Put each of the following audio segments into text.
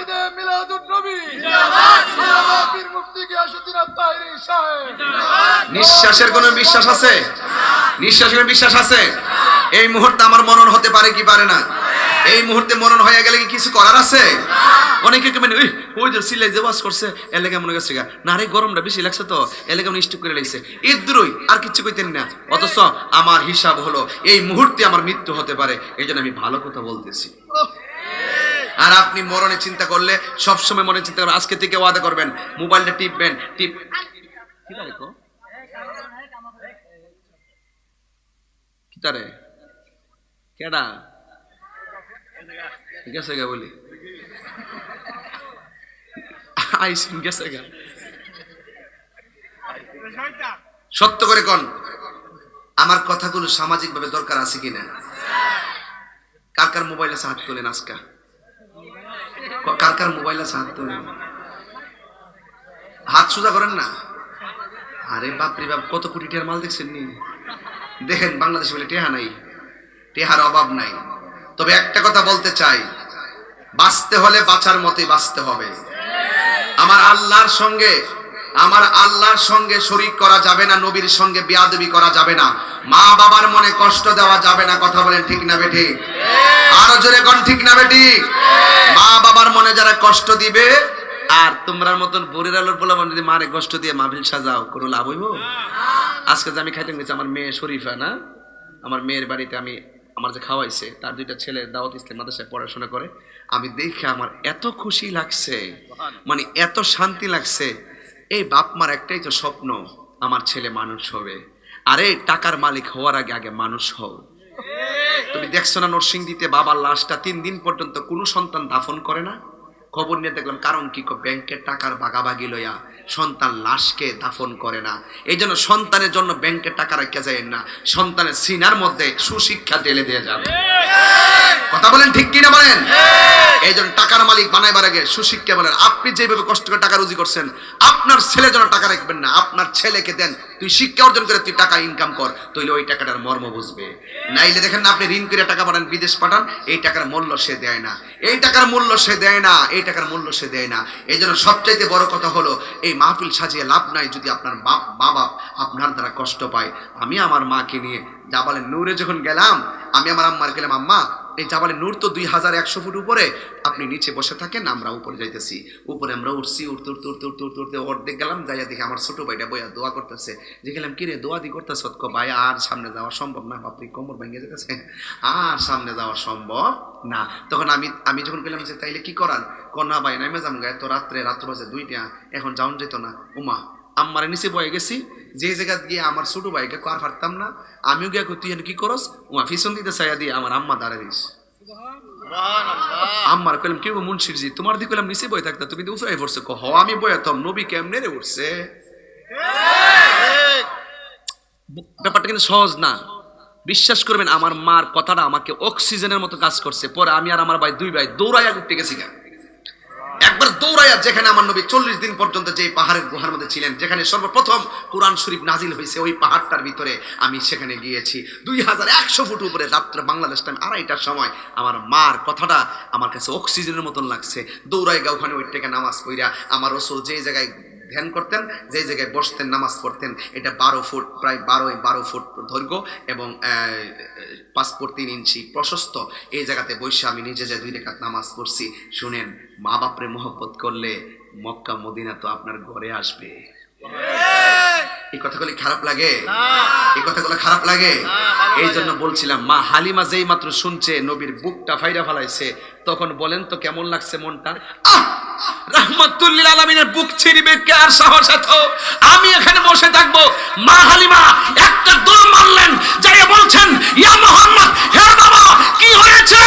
ঈদে মিলাদুন নবী পীর মুফতি গিয়াসউদ্দিন আত্মাহিরি সাহেব। নিঃশ্বাসের কোনো বিশ্বাস আছে? নিঃশ্বাসের কোনো বিশ্বাস আছে? এই মুহূর্তে আমার মরণ হতে পারে কি পারে না? এই মুহূর্তে মরণ হয়ে গেলে কি কিছু করার আছে? অনেকে কেমন ওই ওই যে সিলাই যে ওয়াজ করছে এলাকা মনে গেছে গা না রে গরমটা বেশি লাগছে তো এলাকা মনে স্টক করে লাগছে ইদ্রুই আর কিচ্ছু কইতেন না। অথচ আমার হিসাব হলো এই মুহূর্তে আমার মৃত্যু হতে পারে এই জন্য আমি ভালো কথা বলতেছি। আপনি মরণে চিন্তা করলে সবসময় মনে চিন্তা করবেন। আজকে থেকে ওয়াদা করবেন, মোবাইলটা টিপবেন, টিপ সত্য করে কোন, আমার কথাগুলো সামাজিক ভাবে দরকার আছে কিনা? কার কার মোবাইলে হাত তোলেন আজকা? কার কার মোবাইল আছে? হাত ধরে হাত সোজা করেন না? আরে বাপরে বাপ, কত কোটি টিয়ার মাল দেখছেন নি? দেখেন, বাংলাদেশ বলে টেহা নাই। টেহার অভাব নাই। তবে একটা কথা বলতে চাই। বাঁচতে হলে বাঁচার মতে বাঁচতে হবে। আমার আল্লাহর সঙ্গে আমার আল্লাহর সঙ্গে শরিক করা যাবে না, নবীর সঙ্গে বিয়াদবি করা যাবে না। মা বাবার মনে কষ্ট দেওয়া যাবে না, কথা বলেন ঠিক না বেঠি? আরও জোরে কোন ঠিক না বেটি মা বাবার মনে যারা কষ্ট দিবে, আর তোমরার মতন বরির আলোর বলা যদি মারে কষ্ট দিয়ে মাহফিল সাজাও, কোনো লাভ হইব? আজকে যে আমি খাইতে গেছি, আমার মেয়ে শরীফা, না? আমার মেয়ের বাড়িতে আমি, আমার যে খাওয়াইছে, তার দুইটা ছেলে দাওয়াত ইসলাম মাদ্রাসায় পড়াশোনা করে, আমি দেখে আমার এত খুশি লাগছে মানে এত শান্তি লাগছে এই বাপ মার একটাই তো স্বপ্ন, আমার ছেলে মানুষ হবে। আরে, টাকার মালিক হওয়ার আগে আগে মানুষ হও। তুমি দেখছ না নরসিংদীতে বাবার লাশটা তিন দিন পর্যন্ত কোনো সন্তান দাফন করে না? খবর নিয়ে দেখলাম, কারণ কি ব্যাংকের টাকার বাগাবাগি লইয়া সন্তান লাশকে দাফন করে না। এই জন্য সন্তানের জন্য ব্যাংকের টাকা রাখা যায় না। সন্তানের সিনার মধ্যে সুশিক্ষা ঢেলে দিয়ে যাবে। কথা বলেন ঠিক কিনা বলেন? এই জন্য টাকার মালিক বানাইবার আগে সুশিক্ষা বলেন, আপনি যেভাবে কষ্ট করে টাকা রুজি করছেন, আপনার ছেলে যেন টাকা রাখবেন না, আপনার ছেলেকে দেন, তুই শিক্ষা অর্জন করে তুই টাকা ইনকাম কর, তাইলে ওই টাকাটার মর্ম বুঝবে। নাইলে দেখেন না আপনি ঋণ করে টাকা পাঠান, বিদেশ পাঠান, এই টাকার মূল্য সে দেয় না। এই টাকার মূল্য সে দেয় না এই টাকার মূল্য সে দেয় না। এই জন্য সবচাইতে বড় কথা হলো, এই মাহফিল সাজিয়ে লাভ নাই যদি আপনার মা বাপ আপনার দ্বারা কষ্ট পায়। আমি আমার মাকে নিয়ে জাবালে নূরে যখন গেলাম, আমি আমার আম্মার গেলাম, আম্মা, এই জাবালে নূর তো দুই হাজার একশো ফুট উপরে। আপনি নিচে বসে থাকেন, আমরা উপরে যাইতেছি। উপরে আমরা উঠছি, উঠতে উঠতে উঠতে উঠতে উঠতে উঠতে অর্ধেক গেলাম, যাইয়া দেখি আমার ছোট ভাইটা বইয়া দোয়া করতেছে। যে গেলাম, কিরে, দোয়া দি করতেছ কো ভাই? আর সামনে যাওয়া সম্ভব না বাপরি কোমর ভেঙে যেতেছে। আর সামনে যাওয়া সম্ভব না। তখন আমি আমি যখন গেলাম যে, তাইলে কি করান কন্যা ভাই নামে যাম গায়ে তো রাত্রে রাত্র বাজে দুইটা এখন যাওন যেত না। উমা আম্মারে নিচে বয়ে গেছি যে জায়গা গিয়ে আমার ছোট ভাইকে কার পারতাম না আমিও গিয়ে কই, তুই কি করস? উমা ফিসন দিতে চাইয়া দিয়ে আমার আম্মা দাঁড়াইস আম্মার কইলাম কেউ মুন্সির জি তোমার দিকে কইলাম নিচে বয়ে থাকতা তুমি উফরাই পড়ছে কহ আমি বয়ে তম নবী কেমনে রে উঠছে? ব্যাপারটা কিন্তু সহজ না। বিশ্বাস করবেন আমার মার কথাটা আমাকে অক্সিজেনের মতো কাজ করছে। পরে আমি আর আমার ভাই দুই ভাই দৌড়াইয়া উঠতে গেছি গা। একবার দৌড়াইয়া যেখানে আমার নবী চল্লিশ দিন পর্যন্ত যে পাহাড়ের গুহার মধ্যে ছিলেন, যেখানে সর্বপ্রথম কোরআন শরীফ নাজিল হয়েছে, ওই পাহাড়টার ভিতরে আমি সেখানে গিয়েছি। দুই হাজার একশো ফুট উপরে রাত্রে বাংলাদেশ টাইম আড়াইটার সময় আমার মার কথাটা আমার কাছে অক্সিজেনের মতন লাগছে। দৌড়াইগা ওখানে ওই নামাজ কইরা আমার রসুল যে জায়গায় ধ্যান করতেন যে জায়গায় বসতেন, নামাজ পড়তেন, এটা বারো ফুট, প্রায় বারো বারো ফুট দৈর্ঘ্য এবং ফুট তিন ইঞ্চি প্রশস্ত, এই জায়গাতে বসে আমি নিজে যে দুই রেখাত নামাজ পড়ছি, শুনেন মা বাপরে মহব্বত করলে মক্কা, মদিনা তো আপনার ঘরে আসবে। এই কথাগুলি খারাপ লাগে? এই কথাগুলো খারাপ লাগে? এই জন্য বলছিলাম, মা হালিমা যেই মাত্র শুনছে, নবীর বুকটা ফাইরা ফালাইছে, তখন বলেন তো কেমন লাগছে মনটা? আহ! রাহমাতুল্লিল আলামিনের বুক ছিড়বে কে আর সাহস এত? আমি এখানে বসে থাকব। মা হালিমা একটা দৌড় মারলেন যাই বলছেন ইয়া মোহাম্মদ হে বাবা কি হয়েছে?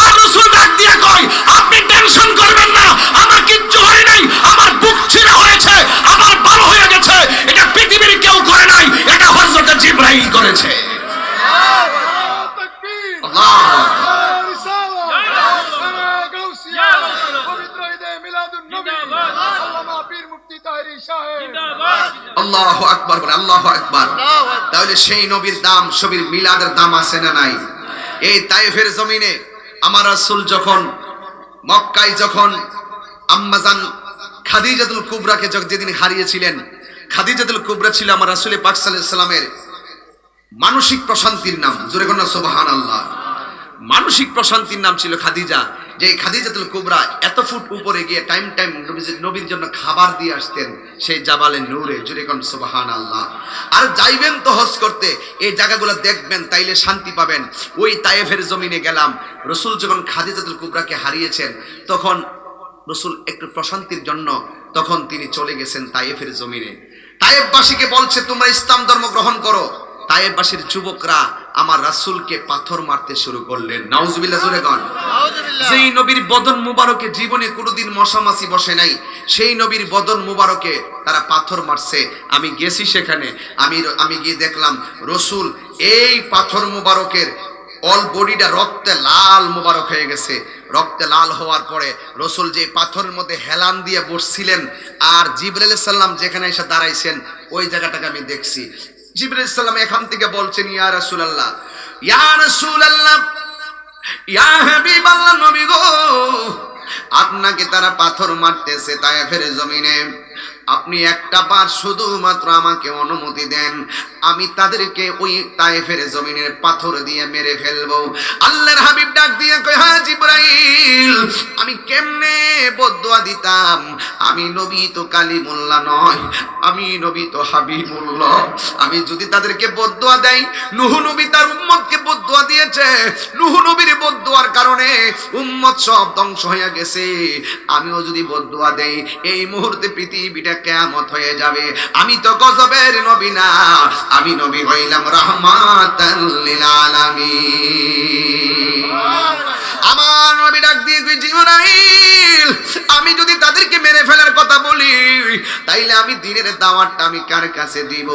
আর রাসূল ডাক দিয়ে কয় আপনি টেনশন করবেন না আমার কিচ্ছু হয় নাই আমার বুক ছিঁড়া হয়েছে আমার ভালো হয়ে গেছে এটা পৃথিবীর কেউ করে নাই এটা হযরত জিবরাইল করেছে। আল্লাহ। ঈদে নবী। আল্লামা পীর মুফতি তাহিরি সাহেব আল্লাহ আকবার বলে আল্লাহ আকবার। তাহলে সেই নবীর দাম সবির মিলাদের দাম আছে না নাই? এই তাইফের জমিনে আমার রাসূল যখন মক্কায় যখন আম্মাজান খাদিজাতুল কুবরাকে যখন যেদিন হারিয়েছিলেন খাদিজাতুল কুবরা ছিল আমার রাসূল পাক সাল্লাল্লাহু সাল্লামের মানসিক প্রশান্তির নাম। জোরে কন্যা সোবাহান আল্লাহ মানসিক প্রশান্তির নাম ছিল খাদিজা, যে খাদিজাতুল কুবরা এত ফুট উপরে গিয়ে টাইম টাইম নবীর জন্য খাবার দিয়ে আসতেন, সেই জাবালে নূরে, জুরে কোন সুবহান আল্লাহ আর যাইবেন তো হজ করতে, এই জায়গাগুলো দেখবেন, তাইলে শান্তি পাবেন। ওই তায়েফের জমিনে গেলাম, রসুল যখন খাদিজাতুল কুবরাকে হারিয়েছেন, তখন রসুল একটু প্রশান্তির জন্য, তখন তিনি চলে গেছেন তায়েফের জমিনে। তায়েববাসীকে বলছে, তোমরা ইসলাম ধর্ম গ্রহণ করো। তায়েববাসীর যুবকরা আমার রাসূলকে পাথর মারতে শুরু করলেন। নাউজুবিল্লাহ জোরে গন যেই নবীর বদন মুবারকে জীবনে কোনোদিন মশামাছি বসে নাই সেই নবীর বদন মুবারকে তারা পাথর মারছে। আমি গেছি সেখানে আমি আমি গিয়ে দেখলাম রসুল এই পাথর মুবারকের অল বডিটা রক্তে লাল মুবারক হয়ে গেছে। রক্তে লাল হওয়ার পরে রসুল যে পাথরের মধ্যে হেলান দিয়ে বসছিলেন আর জিবরাইল সাল্লাম যেখানে এসে দাঁড়াইছেন ওই জায়গাটাকে আমি দেখছি। জিবরাইল সাল্লাম এখান থেকে বলছেন, ইয়া রাসূলুল্লাহ ইয়া রাসূলুল্লাহ, ইয়া হাবিবাল্লাহ নবী গো, আপনাকে তারা পাথর মারতেছে তাই ফেরে জমিনে। আপনি একটা বার শুধুমাত্র আমাকে অনুমতি দেন। আমি তাদেরকে ওই তায়েফের জমিনের পাথর দিয়ে মেরে ফেলব। আল্লাহর হাবিব ডাক দিয়ে কয় হ্যাঁ জিব্রাইল, আমি কেমনে বদুয়া দিতাম? আমি নবী তো কালিমুল্লাহ নয়, আমি নবী তো হাবিবুল্লাহ। আমি যদি তাদেরকে বদুয়া দেই, নুহু নবী তার উম্মতকে বদুয়া দিয়েছে। নুহু নবীর বদুয়ার কারণে উম্মত সব ধ্বংস হয়ে গেছে। আমিও যদি বদুয়া দেই, এই মুহূর্তে পৃথিবীটা কেয়ামত হয়ে যাবে। আমি তো গজবের নবী না আমি নবী হইলাম রহমাত লিল আলামিন। আমার নবী ডাক দিয়ে কই, জিবরাইল, আমি যদি তাদেরকে মেরে ফেলার কথা বলি, তাইলে আমি দিনের দাওয়াতটা আমি কার কাছে দিব?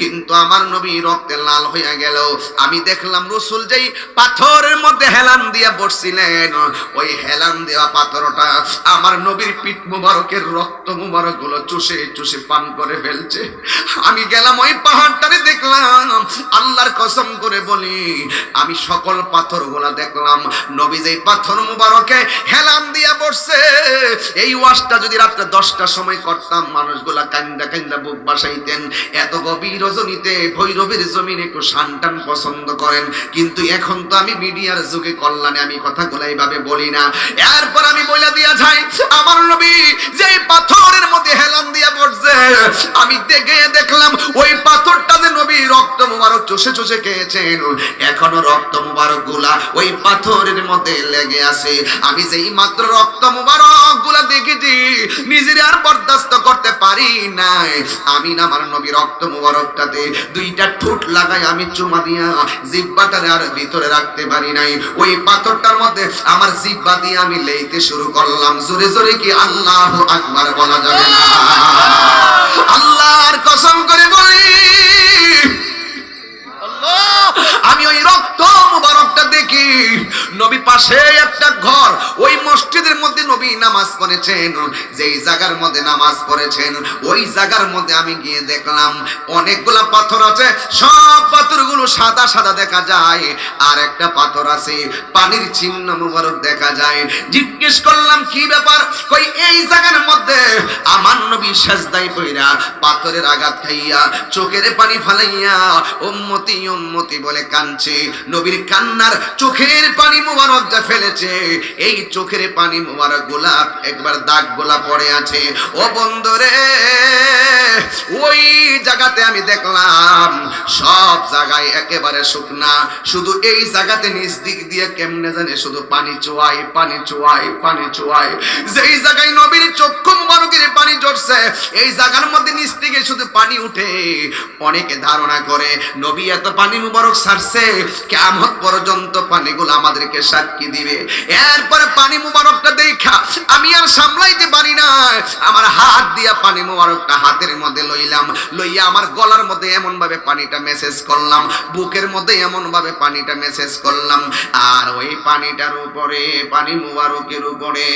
কিন্তু আমার নবী রক্তে লাল হইয়া গেল। আমি দেখলাম রসুল যেই পাথরের মধ্যে হেলান দিয়া বসছিলেন, ওই হেলান দেওয়া পাথরটা আমার নবীর পিঠ মুবারকের রক্ত মুবারকগুলো চুষে চুষে পান করে ফেলছে। আমি গেলাম ওই পাহাড়টারে দেখলাম, আল্লাহর কসম করে বলি, আমি সকল পাথরগুলা দেখলাম, নবী যেই পাথর মুবারকে হেলান দিয়া বসছে। এই ওয়াজটা যদি রাত্রে দশটার সময় করতাম, মানুষগুলা কান্দা কান্দা বুক বাসাইতেন। এত গভীর রজনীতে ভৈরবের জমিন একটু শানটান পছন্দ করেন। কিন্তু এখন তো আমি মিডিয়ার যুগে কল্যাণে আমি কথাগুলো এইভাবে বলি না। এরপর আমি বলে দিয়া যাই, আমার নবী যেই পাথরের মধ্যে হেলান দিয়া পড়ছে আমি দেখে দেখলাম ওই পাথরটা যে নবী রক্ত মুবারক চষে চষে খেয়েছেন। এখনও রক্ত মুবারকগুলা ওই পাথরের মধ্যে লেগে আছে। আমি যেই মাত্র রক্ত মুবারকগুলা দেখেছি, নিজের আর বরদাস্ত করতে পারি নাই। আমি না আমার নবী রক্ত মুবারকটাতে দুইটা ঠোঁট লাগাই আমি চুমা দিয়া জিব্বাটারে আর ভিতরে রাখতে পারি নাই। ওই পাথরটার মধ্যে আমার জিব্বা দিয়ে আমি লেইতে শুরু করলাম। জোরে জোরে কি আল্লাহ আকবার বলা যাবে না? আল্লাহর কসম করে বলি আমি ওই রক্ত মুবারকটা দেখি। নবী পাশে একটা ঘর, ওই মসজিদের মধ্যে নবী নামাজ পড়েছেন, যেই জায়গার মধ্যে নামাজ পড়েছেন, ওই জায়গার মধ্যে আমি গিয়ে দেখলাম, অনেকগুলা পাথর আছে, সব পাথরগুলো সাদা সাদা দেখা যায়, আর একটা পাথর আছে, পানির চিহ্ন মুবারক দেখা যায়। জিজ্ঞেস করলাম, কি ব্যাপার? কই, এই জায়গার মধ্যে আমার নবী সাজদাই কইরা পাথরের আঘাত খাইয়া, চোখের পানি ফালাইয়া উম্মতি উম্মতি বলে কানছে নবীর কান্নার চোখের পানি মুবারক যা ফেলেছে, এই চোখের পানি মুবারক গোলাপ, একবার দাগ গোলা পড়ে আছে। ও বন্ধরে, ওই জায়গাতে আমি দেখলাম, সব জায়গায় একেবারে শুকনা। শুধু এই জায়গাতে নিচ দিক দিয়ে কেমনে জানে শুধু পানি চোয়াই পানি চোয়াই পানি চোয়াই যেই জায়গায় নবীর চক্ষু মুবারকের পানি ঝরছে এই জায়গার মধ্যে নিচ থেকে শুধু পানি উঠে অনেকে ধারণা করে, নবী এত পানি মুবারক ছাড়ছে কেমন পর্যন্ত পানিগুলো আমাদেরকে সাক্ষী দিবে। এরপরে পানি মুবারকটা দেখা আমি আর সামলাইতে পারি না আমার হাত দিয়া পানি মুবারকটা হাতের মধ্যে লইলাম। লইয়া আমার গলার মধ্যে এমন ভাবে পানিটা মেসেজ করলাম। বুকের মধ্যে এমন ভাবে পানিটা মেসেজ করলাম। আর ওই পানিটার উপরে, পানি মুবারকের উপরে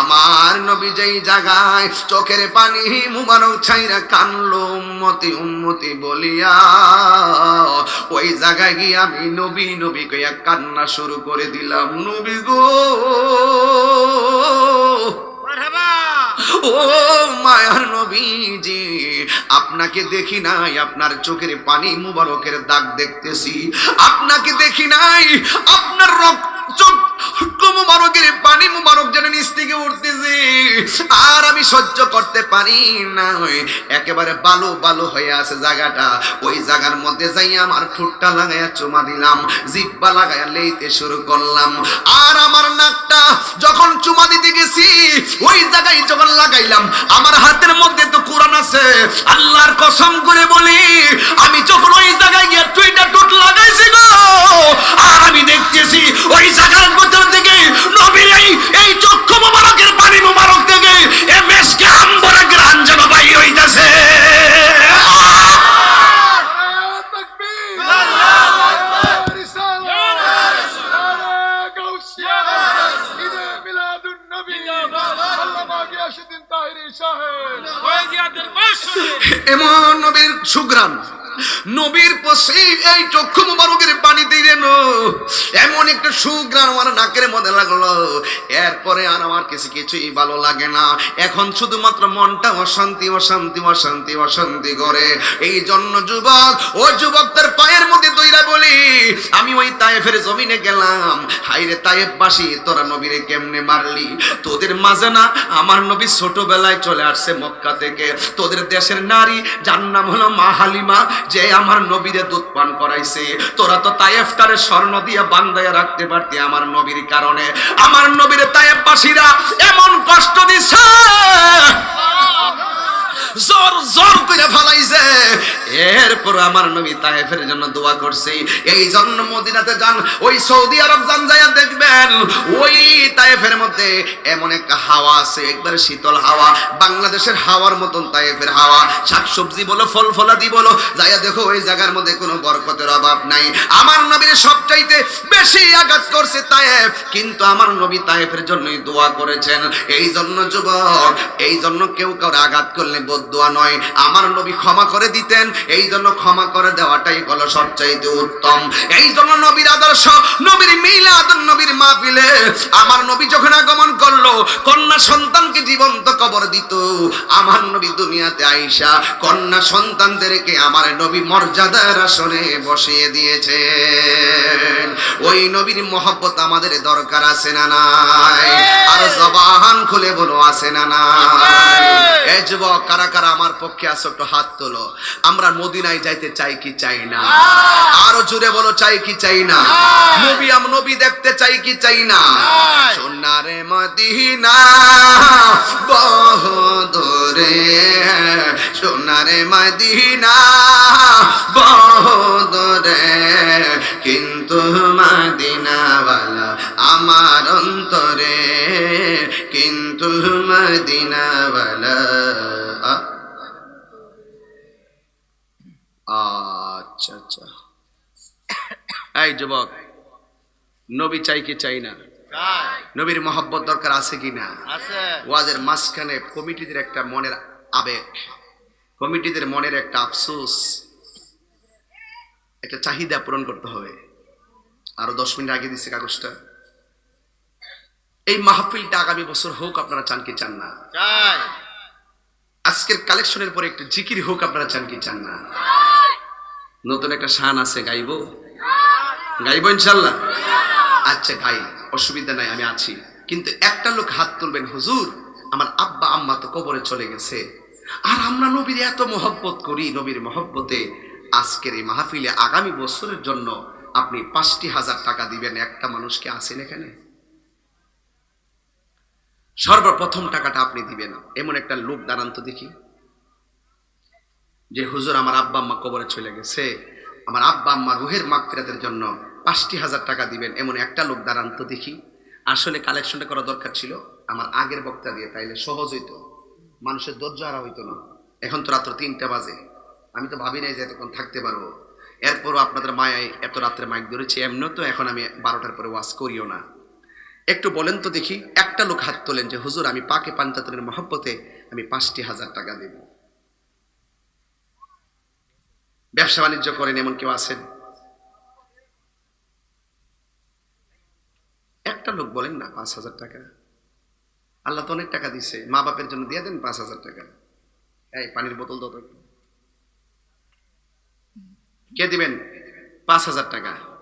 আমার নবী যেই জায়গায় চোখের পানি মুবারক ছাইরা কানলো, উম্মতি উম্মতি বলিয়া, ওই জায়গায় গিয়ে আমি নবী নবী কইয়া কান্না শুরু করে দিলাম। নবী গো আপনাকে দেখি নাই আপনার চোখের পানি মুবারকের দাগ দেখতেছি। আপনাকে দেখি নাই আপনার রক্ত মুবারকের পানি মুবারক যেন নিচ থেকে উঠতেছে। আর আমি সহ্য করতে পারি না। একেবারে বালু বালু হয়ে আছে জায়গাটা। ওই জায়গার মধ্যে যাই আমার ঠোঁটটা লাগাইয়া চুমা দিলাম, জিব্বা লাগাইয়া লেইতে শুরু করলাম। আর আমার নাকটা যখন চুমা দিতে গেছি, ওই জায়গায় যখন লাগাইলাম, আমার হাতের মধ্যে তো কোরআন আছে। আল্লাহর কসম করে বলি, আমি যখন ওই জায়গায় গিয়ে টুইটা টুট লাগাইছি গো, আর আমি দেখতেছি ওই জায়গার মধ্যে থেকে নবীর এই এই চক্ষু মোবারকের পানি মোবারক থেকে এ মেসকে আম্বরা গ্রান যেন বাই হইতাছে। এমন নবীর সুগ্রাম নবীর পশে, এই চক্ষু মুবারকের পানি দিয়ে এমন একটা সুগ্রাম আমার নাকের মধ্যে লাগল। এরপরে আর আমার কিছু কিছুই ভালো লাগে না। এখন শুধুমাত্র মনটা অশান্তি অশান্তি অশান্তি অশান্তি করে। এই জন্য যুবক, ও যুবক তার পায়ের মধ্যে ওই তায়েফের জমিনে গেলাম। হাইরে তায়েফ বাসি তোরা নবীরে কেমনে মারলি? তোদের মাঝে না আমার নবী ছোটবেলায় চলে আসছে মক্কা থেকে। তোদের দেশের নারী, যার নাম হলো মা হালিমা, যে আমার নবীরে দুধ পান করাইছে। তোরা তো তায়েফটারে স্বর্ণ দিয়ে বান্দায়া রাখতে পারতি আমার নবীর কারণে। আমার নবীরে তায়েফবাসীরা এমন কষ্ট দিচ্ছে জোর জোর করে ফেলাইছে। এরপর আমার নবী তায়েফের জন্য দোয়া করছে। এই জন্য মদিনাতে যান, ওই সৌদি আরব যান, যাইয়া দেখবেন, ওই তায়েফের মধ্যে এমন একটা হাওয়া আছে, একবার শীতল হাওয়া, বাংলাদেশের হাওয়ার মতন তায়েফের হাওয়া। শাকসবজি বলো, ফল ফলাদি বলো, যাইয়া দেখো ওই জায়গার মধ্যে কোনো বরকতের অভাব নাই। আমার নবীর সবচাইতে বেশি আঘাত করছে তায়েফ, কিন্তু আমার নবী তায়েফের জন্যই দোয়া করেছেন। এই জন্য যুবক, এই জন্য কেউ কাউরে আঘাত করলে বদুয়া নয় আমার নবী ক্ষমা করে দিতেন। এই জন্য ক্ষমা করে দেওয়াটাই হলো সবচাইতে উত্তম। এই জন্য নবীর আদর্শ নবীর মিলাদ নবীর মাহফিলে আমার নবী যখন আগমন করল কন্যা সন্তানকে জীবন্ত কবর দিত। আমার নবী দুনিয়াতে আইসা কন্যা সন্তানদেরকে আমার নবী মর্যাদার আসনে বসিয়ে দিয়েছে ওই নবীর মহব্বত আমাদের দরকার আছে না নাই? আর জবান খুলে বলো আছে না নাই? এই যুবক কারা কারা আমার পক্ষে আসো একটু হাত তোলো। আমরা মদিনায় যাইতে চাই কি চাই না? আরও জুড়ে বলো চাই কি চাই না? নবী আম নবী দেখতে চাই কি চাই না? সোনারে মদিনা বহদরে সোনারে মদিনা বহদরে কিন্তু মদিনাওয়ালা আমার অন্তরে কিন্তু মদিনাওয়ালা আচ্ছা আচ্ছা। এই যুবক নবী চাই কি চাই না? নবীর মহব্বত দরকার আছে কি না? ওয়াজের মাঝখানে কমিটিদের একটা মনের আবেগ কমিটিদের মনের একটা আফসোস একটা চাহিদা পূরণ করতে হবে। আরও দশ মিনিট আগে দিচ্ছে কাগজটা। এই মাহফিলটা আগামী বছর হোক আপনারা চান কি চান না? আজকের কালেকশনের পরে একটু জিকির হোক আপনারা চান কি চান না? নতুন একটা শান আছে, গাইব? গাইবো ইনশাল্লাহ? আচ্ছা গাই, অসুবিধা নাই, আমি আছি। কিন্তু একটা লোক হাত তুলবেন, হুজুর, আমার আব্বা, আম্মা তো কবরে চলে গেছে। আর আমরা নবীর এত মহব্বত করি, নবীর মহব্বতে আজকের এই মাহফিলে আগামী বছরের জন্য আপনি পাঁচটি হাজার টাকা দিবেন, একটা মানুষকে আসেন এখানে? সর্বপ্রথম টাকাটা আপনি দিবেন। এমন একটা লোক দাঁড়ান তো দেখি। যে হুজুর আমার আব্বা আম্মা কবরে চলে গেছে, আমার আব্বা আম্মা রুহের মাগফিরাতের জন্য পাঁচটি হাজার টাকা দিবেন, এমন একটা লোক দাঁড়ান তো দেখি। আসলে কালেকশনটা করা দরকার ছিল, আমার আগের বক্তা দিয়ে, তাইলে সহজ হইতো। মানুষের ধৈর্য হারা হইতো না। এখন তো রাত্র তিনটা বাজে। আমি তো ভাবি নাই যে এতক্ষণ থাকতে পারব। এরপরও আপনাদের মায়ায় এত রাত্রে মাইক ধরেছি, এমনিও তো এখন আমি বারোটার পরে ওয়াশ করিও না। একটু বলেন তো দেখি, একটা লোক হাত তোলেন যে, হুজুর, আমি পাকে পাঞ্জাতনের মহব্বতে আমি পাঁচটি হাজার টাকা দেব। ব্যবসা বাণিজ্য করেন এমন কেউ আছেন? একটা লোক বলেন না, পাঁচ হাজার টাকা। আল্লাহ তো অনেক টাকা দিছে, মা বাপের জন্য দিয়ে দেন পাঁচ হাজার টাকা। এই পানির বোতল দত কে দিবেন? পাঁচ হাজার টাকা।